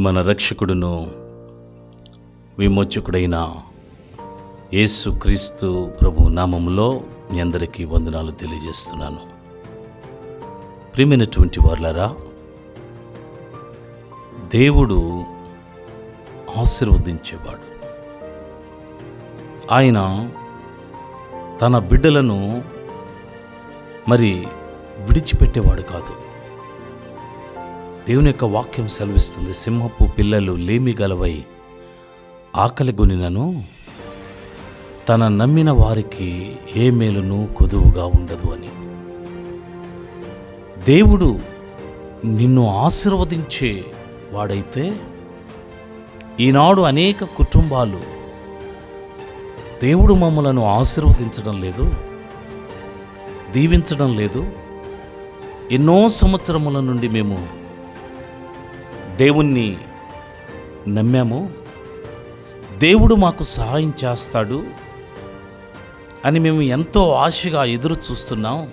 మన రక్షకుడును విమోచకుడైన యేసుక్రీస్తు ప్రభు నామంలో మీ అందరికీ వందనాలు తెలియజేస్తున్నాను. ప్రియమైనటువంటి వాళ్ళరా దేవుడు ఆశీర్వదించేవాడు. ఆయన తన బిడ్డలను మరి విడిచిపెట్టేవాడు కాదు. దేవుని యొక్క వాక్యం సెలవిస్తుంది. సింహపు పిల్లలు లేమి గలవై ఆకలి గునినను. తన నమ్మిన వారికి ఏ మేలును కొదువుగా ఉండదు అని. దేవుడు నిన్ను ఆశీర్వదించే వాడైతే ఈనాడు అనేక కుటుంబాలు దేవుడు మమ్మలను ఆశీర్వదించడం లేదు దీవించడం లేదు. ఎన్నో సంవత్సరముల నుండి మేము దేవుణ్ణి నమ్మాము? దేవుడు మాకు సహాయం చేస్తాడు అని మేము ఎంతో ఆశగా ఎదురు చూస్తున్నాం.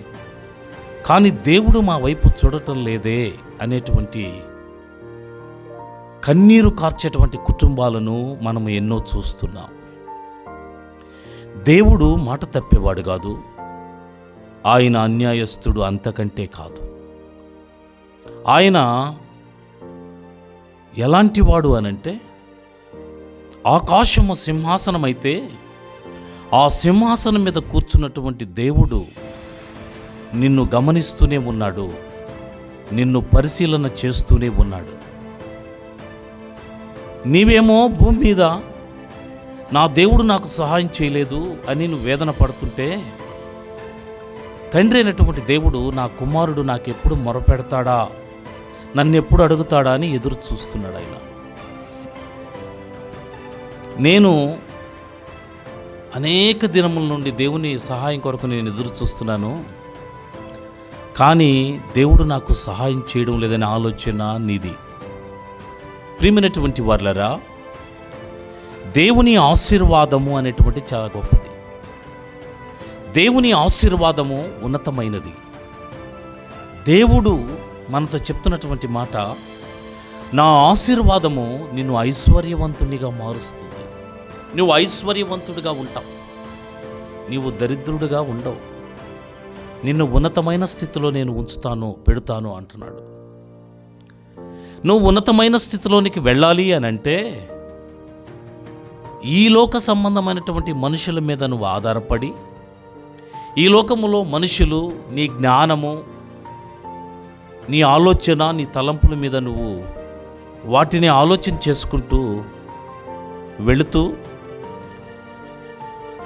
కానీ దేవుడు మా వైపు చూడటం లేదే అనేటువంటి కన్నీరు కార్చేటువంటి కుటుంబాలను మనం ఎన్నో చూస్తున్నాం. దేవుడు మాట తప్పేవాడు కాదు. ఆయన అన్యాయస్తుడు అంతకంటే కాదు. ఆయన ఎలాంటివాడు అనంటే ఆకాశము అయితే ఆ సింహాసనం మీద కూర్చున్నటువంటి దేవుడు నిన్ను గమనిస్తూనే ఉన్నాడు నిన్ను పరిశీలన చేస్తూనే ఉన్నాడు. నీవేమో భూమి మీద నా దేవుడు నాకు సహాయం చేయలేదు అని నువ్వు వేదన పడుతుంటే తండ్రి అయినటువంటి దేవుడు నా కుమారుడు నాకెప్పుడు మొరపెడతాడా? నన్ను ఎప్పుడు అడుగుతాడా అని ఎదురు చూస్తున్నాడు ఆయన. నేను అనేక దినముల నుండి దేవుని సహాయం కొరకు నేను ఎదురు చూస్తున్నాను. కానీ దేవుడు నాకు సహాయం చేయడం లేదనే ఆలోచన నీది. ప్రియమైనటువంటి వర్లరా దేవుని ఆశీర్వాదము అనేటువంటి చాలా గొప్పది. దేవుని ఆశీర్వాదము ఉన్నతమైనది. దేవుడు మనతో చెప్తున్నటువంటి మాట నా ఆశీర్వాదము నిన్ను ఐశ్వర్యవంతునిగా మారుస్తుంది. నువ్వు ఐశ్వర్యవంతుడిగా ఉంటావు. నీవు దరిద్రుడిగా ఉండవు. నిన్ను ఉన్నతమైన స్థితిలో నేను ఉంచుతాను పెడతాను అంటున్నాడు. నువ్వు ఉన్నతమైన స్థితిలోనికి వెళ్ళాలి అని అంటే ఈ లోక సంబంధమైనటువంటి మనుషుల మీద నువ్వు ఆధారపడి ఈ లోకములో మనుషులు నీ జ్ఞానము నీ ఆలోచన నీ తలంపుల మీద నువ్వు వాటిని ఆలోచన చేసుకుంటూ వెళుతూ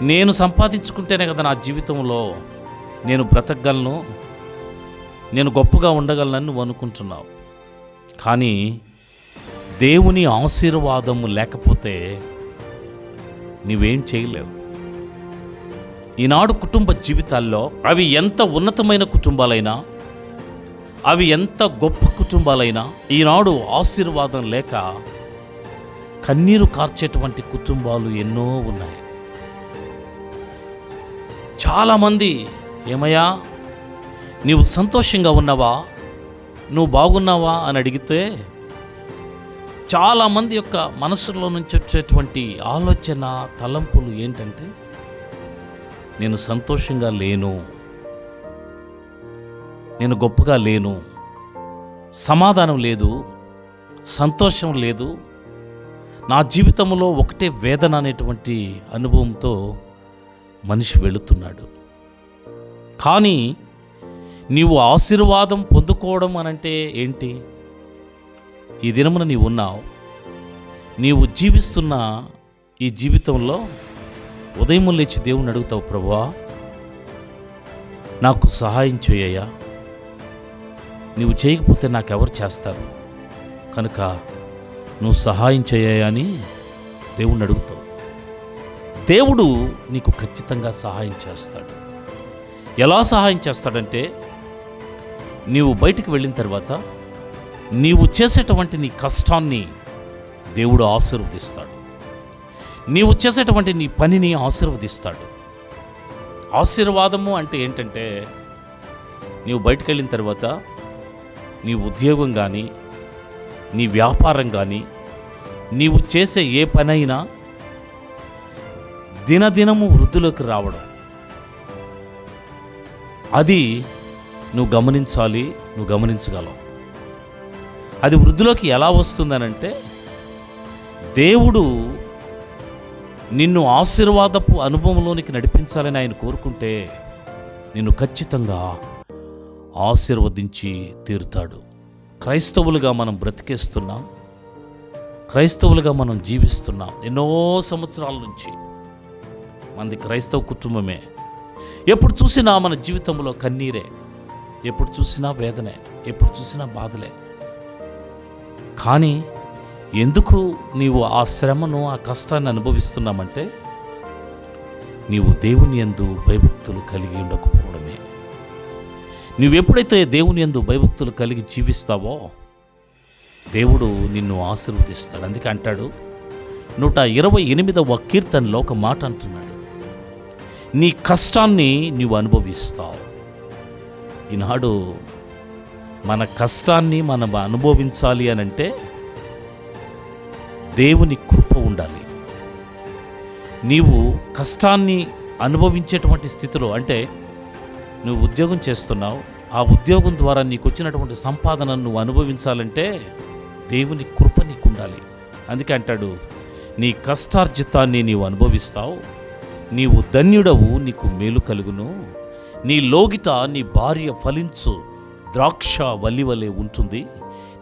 నేను సంపాదించుకుంటేనే కదా నా జీవితంలో నేను బ్రతకగలను నేను గొప్పగా ఉండగలనని నువ్వు అనుకుంటున్నావు. కానీ దేవుని ఆశీర్వాదము లేకపోతే నువ్వేం చేయలేవు. ఈనాడు కుటుంబ జీవితాల్లో అవి ఎంత ఉన్నతమైన కుటుంబాలైనా అవి ఎంత గొప్ప కుటుంబాలైనా ఈనాడు ఆశీర్వాదం లేక కన్నీరు కార్చేటువంటి కుటుంబాలు ఎన్నో ఉన్నాయి. చాలామంది ఏమయ్యా నీవు సంతోషంగా ఉన్నావా? నువ్వు బాగున్నావా? అని అడిగితే చాలామంది యొక్క మనసులో నుంచి వచ్చేటువంటి ఆలోచన తలంపులు ఏంటంటే నేను సంతోషంగా లేను. నేను గొప్పగా లేను. సమాధానం లేదు. సంతోషం లేదు. నా జీవితంలో ఒకటే వేదన అనేటువంటి అనుభవంతో మనిషి వెళుతున్నాడు. కానీ నీవు ఆశీర్వాదం పొందుకోవడం అనంటే ఏంటి? ఈ దినమున నీవు ఉన్నావు. నీవు జీవిస్తున్న ఈ జీవితంలో ఉదయం లేచి దేవుని అడుగుతావు ప్రభువా నాకు సహాయం చేయయ్యా నీవు చేయకపోతే నాకెవరు చేస్తారు? కనుక నువ్వు సహాయం చేయయ్యా దేవుణ్ణి అడుగుతావు. దేవుడు నీకు ఖచ్చితంగా సహాయం చేస్తాడు. ఎలా సహాయం చేస్తాడంటే నీవు బయటికి వెళ్ళిన తర్వాత నీవు చేసేటువంటి నీ కష్టాన్ని దేవుడు ఆశీర్వదిస్తాడు. నీవు చేసేటువంటి నీ పనిని ఆశీర్వదిస్తాడు. ఆశీర్వాదము అంటే ఏంటంటే నీవు బయటకు వెళ్ళిన తర్వాత నీ ఉద్యోగం కానీ నీ వ్యాపారం కానీ నీవు చేసే ఏ పనైనా దినదినము వృద్ధిలోకి రావడం. అది నువ్వు గమనించాలి నువ్వు గమనించగలవు. అది వృద్ధిలోకి ఎలా వస్తుందనంటే దేవుడు నిన్ను ఆశీర్వాదపు అనుభవంలోనికి నడిపించాలని ఆయన కోరుకుంటే నిన్ను ఖచ్చితంగా ఆశీర్వదించి తీరుతాడు. క్రైస్తవులుగా మనం బ్రతికేస్తున్నాం. క్రైస్తవులుగా మనం జీవిస్తున్నాం. ఎన్నో సంవత్సరాల నుంచి మనది క్రైస్తవ కుటుంబమే. ఎప్పుడు చూసినా మన జీవితంలో కన్నీరే. ఎప్పుడు చూసినా వేదనే. ఎప్పుడు చూసినా బాధలే. కానీ ఎందుకు నీవు ఆ శ్రమను ఆ కష్టాన్ని అనుభవిస్తున్నామంటే నీవు దేవుని యందు భయభక్తులు కలిగి ఉండకపోవడం నువ్వెప్పుడైతే దేవుని ఎందు భయభక్తులు కలిగి జీవిస్తావో దేవుడు నిన్ను ఆశీర్వదిస్తాడు. అందుకే అంటాడు నూట ఇరవై ఎనిమిదవ కీర్తనలో ఒక మాట అంటున్నాడు. నీ కష్టాన్ని నీవు అనుభవిస్తావు. ఈనాడు మన కష్టాన్ని మనం అనుభవించాలి అని అంటే దేవుని కృప ఉండాలి. నీవు కష్టాన్ని అనుభవించేటువంటి స్థితిలో అంటే నువ్వు ఉద్యోగం చేస్తున్నావు. ఆ ఉద్యోగం ద్వారా నీకు వచ్చినటువంటి సంపాదనను నువ్వు అనుభవించాలంటే దేవుని కృప నీకు ఉండాలి అందుకే అంటాడు నీ కష్టార్జితాన్ని నీవు అనుభవిస్తావు. నీవు ధన్యుడవు నీకు మేలు కలుగును. నీ లోగిత నీ భార్య ఫలించు ద్రాక్ష వలివలే ఉంటుంది.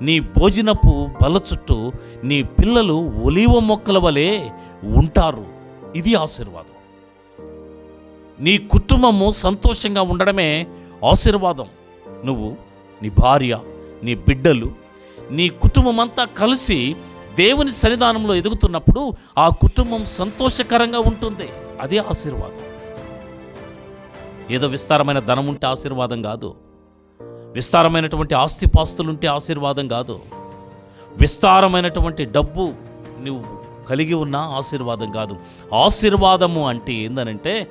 నీ భోజనపు బల చుట్టూ నీ పిల్లలు ఒలివ మొక్కల వలె ఉంటారు. ఇది ఆశీర్వాదం. నీ కుటుంబము సంతోషంగా ఉండడమే ఆశీర్వాదం. నువ్వు నీ భార్య నీ బిడ్డలు నీ కుటుంబం అంతా కలిసి దేవుని సన్నిధానంలో ఎదుగుతున్నప్పుడు ఆ కుటుంబం సంతోషకరంగా ఉంటుంది. అదే ఆశీర్వాదం. ఏదో విస్తారమైన ధనం ఉంటే ఆశీర్వాదం కాదు. విస్తారమైనటువంటి ఆస్తిపాస్తులుంటే ఆశీర్వాదం కాదు. విస్తారమైనటువంటి డబ్బు నువ్వు కలిగి ఉన్న ఆశీర్వాదం కాదు. ఆశీర్వాదము అంటే ఏందనంటే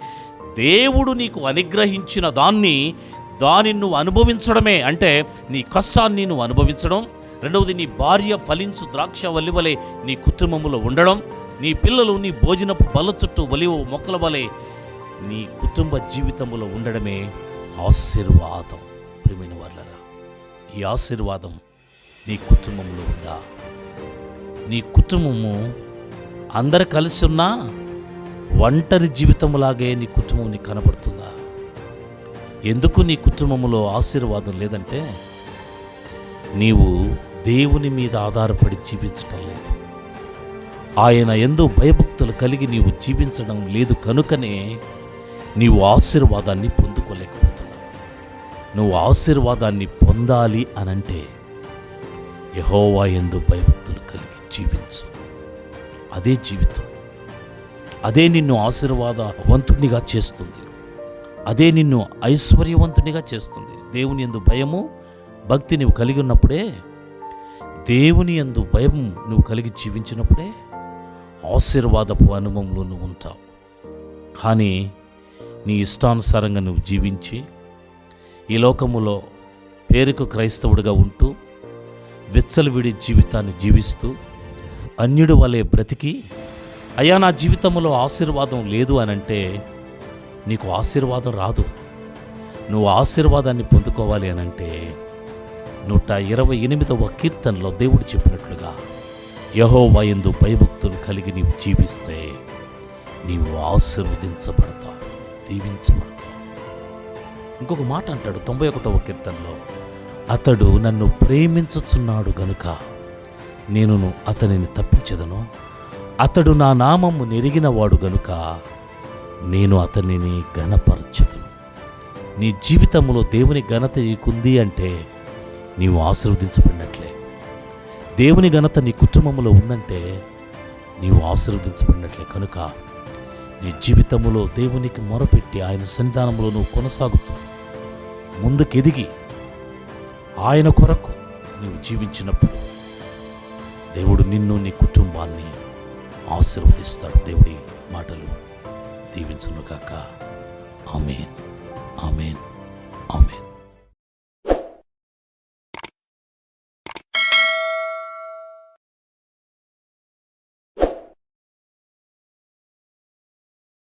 దేవుడు నీకు అనుగ్రహించిన దాన్ని దాని నువ్వు అనుభవించడమే. అంటే నీ కష్టాన్ని నువ్వు అనుభవించడం రెండవది నీ భార్య ఫలించు ద్రాక్ష వలివలే నీ కుటుంబంలో ఉండడం నీ పిల్లలు నీ భోజనపు బల్ల చుట్టూ వలివ మొక్కల వలె నీ కుటుంబ జీవితంలో ఉండడమే ఆశీర్వాదం. ప్రియమైన వాళ్ళరా ఈ ఆశీర్వాదం నీ కుటుంబంలో ఉందా? నీ కుటుంబము అందరు కలిసి ఉన్నా ఒంటరి జీవితంలాగే నీ కుటుంబం నీకు కనబడుతుందా? ఎందుకు నీ కుటుంబంలో ఆశీర్వాదం లేదంటే నీవు దేవుని మీద ఆధారపడి జీవించటం లేదు. ఆయన ఎందు భయభక్తులు కలిగి నీవు జీవించడం లేదు కనుకనే నీవు ఆశీర్వాదాన్ని పొందుకోలేకపోతున్నావు. నువ్వు ఆశీర్వాదాన్ని పొందాలి అనంటే యహోవా ఎందు భయభక్తులు కలిగి జీవించు. అదే జీవితం. అదే నిన్ను ఆశీర్వాదవంతునిగా చేస్తుంది. అదే నిన్ను ఐశ్వర్యవంతునిగా చేస్తుంది. దేవుని ఎందు భయము భక్తి నువ్వు కలిగి ఉన్నప్పుడే దేవుని ఎందు భయం నువ్వు కలిగి జీవించినప్పుడే ఆశీర్వాదపు అనుభవంలో నువ్వు ఉంటావు. కానీ నీ ఇష్టానుసారంగా నువ్వు జీవించి ఈ లోకములో పేరుకు క్రైస్తవుడిగా ఉంటూ విచ్చలవిడి జీవితాన్ని జీవిస్తూ అన్యుడు వలె బ్రతికి అయ్యా నా జీవితంలో ఆశీర్వాదం లేదు అని అంటే నీకు ఆశీర్వాదం రాదు. నువ్వు ఆశీర్వాదాన్ని పొందుకోవాలి అని అంటే నూట ఇరవై ఎనిమిదవ కీర్తనలో దేవుడు చెప్పినట్లుగా యహోవా యందు భయభక్తులు కలిగి నీవు జీవిస్తే నీవు ఆశీర్వదించబడతావు దీవించబడతావు. ఇంకొక మాట అంటాడు తొంభై ఒకటవ కీర్తనలో అతడు నన్ను ప్రేమించుచున్నాడు గనుక నేను అతనిని తప్పించదను. అతడు నా నామము నెరిగినవాడు గనుక నేను అతనిని ఘనపరచదు నీ జీవితంలో దేవుని ఘనత నీకుంది అంటే నీవు ఆశీర్వదించబడినట్లే. దేవుని ఘనత నీ కుటుంబంలో ఉందంటే నీవు ఆశీర్వదించబడినట్లే. కనుక నీ జీవితంలో దేవునికి మొరపెట్టి ఆయన సన్నిధానంలో నువ్వు కొనసాగుతూ ముందుకెదిగి ఆయన కొరకు నీవు జీవించినప్పుడు దేవుడు నిన్ను నీ కుటుంబాన్ని ఆశీర్వదిస్తాడు. దేవుడి మాటలు దీవించునుగాక. ఆమెన్. ఆమెన్. ఆమెన్.